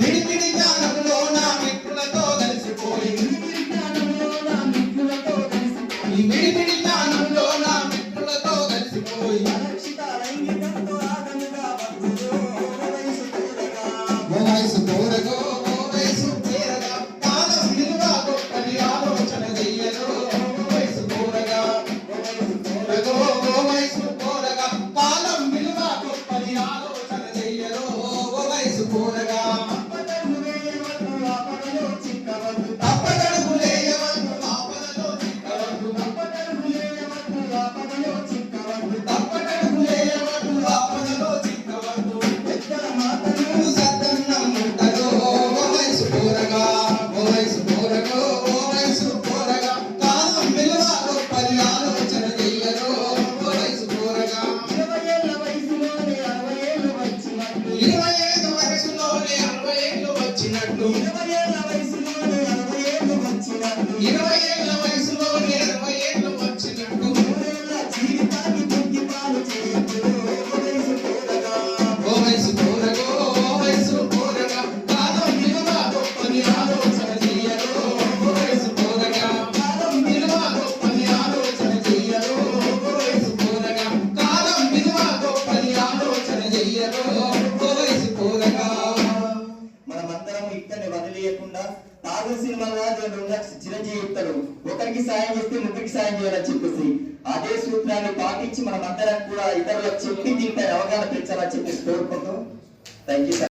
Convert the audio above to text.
మిడిమిడి జ్ఞానంలో నా మిత్రులతో కలిసిపోయి. మిడిమిడి జ్ఞానంలో వచ్చినప్పుడు ఇరవై ఏళ్ళ వయసులో అరవై ఏళ్ళు వచ్చినప్పుడు ఇరవై ఏళ్ళ వయసులో అరవై ఏళ్ళు వచ్చినట్టు. జీవితాన్ని పాలు చేయకు ఓ వయసు ఇక్కడిని వదిలేయకుండా నాగ సినిమాగా చిరంజీవి ఒకరికి సాయం చేస్తే ముగ్గురికి సాయం చేయాలని చెప్పేసి. అదే సూత్రాన్ని పాటించి మనం అందరం కూడా ఇతరులకు చెప్పి దీనిపై అవగాహన పెంచాలని చెప్పేసి కోరుకుంటాం. Thank you